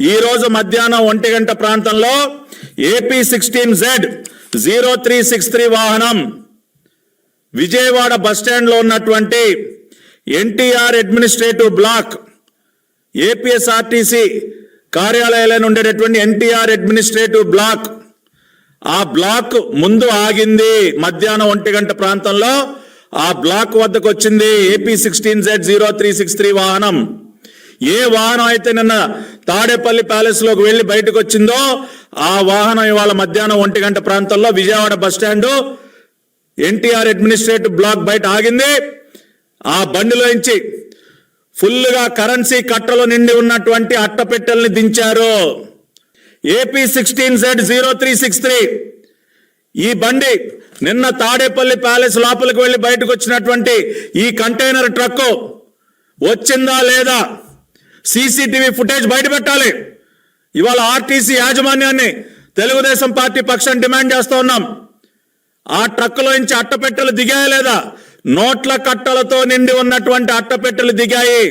ఈ రోజు మధ్యాహ్నం ఒంటి గంట ప్రాంతంలో AP sixteen Z zero three six three వాహనం విజయవాడ బస్టాండ్లో ఉన్నటువంటి ఎన్టీఆర్ అడ్మినిస్ట్రేటివ్ బ్లాక్ ఏపీఎస్ఆర్టీసీ కార్యాలయాలను ఉండేటటువంటి ఎన్టీఆర్ అడ్మినిస్ట్రేటివ్ బ్లాక్. ఆ బ్లాక్ ముందు ఆగింది మధ్యాహ్నం ఒంటి గంట ప్రాంతంలో. ఆ బ్లాక్ వద్దకు వచ్చింది AP sixteen Z zero three six three వాహనం. ఏ వాహనం అయితే నిన్న తాడేపల్లి ప్యాలెస్లోకి వెళ్ళి బయటకు వచ్చిందో ఆ వాహనం ఇవాళ మధ్యాహ్నం ఒంటి గంట ప్రాంతంలో Vijayawada bus stand NTR administrative block బయట ఆగింది. ఆ బండిలోంచి ఫుల్గా కరెన్సీ కట్టలో నిండి ఉన్నటువంటి అట్టపెట్టెల్ని దించారు. AP sixteen Z zero three six three. ఈ బండి నిన్న తాడేపల్లి ప్యాలెస్ లోపలికి వెళ్ళి బయటకు వచ్చినటువంటి ఈ కంటైనర్ ట్రక్ వచ్చిందా లేదా? సీసీటీవీ ఫుటేజ్ బయట పెట్టాలి. ఇవాళ ఆర్టీసీ యాజమాన్యాన్ని తెలుగుదేశం పార్టీ పక్షం డిమాండ్ చేస్తూ ఉన్నాం. ఆ ట్రక్కులోంచి అట్టపెట్టెలు దిగాయా లేదా? నోట్ల కట్టలతో నిండి ఉన్నటువంటి అట్టపెట్టెలు దిగాయి.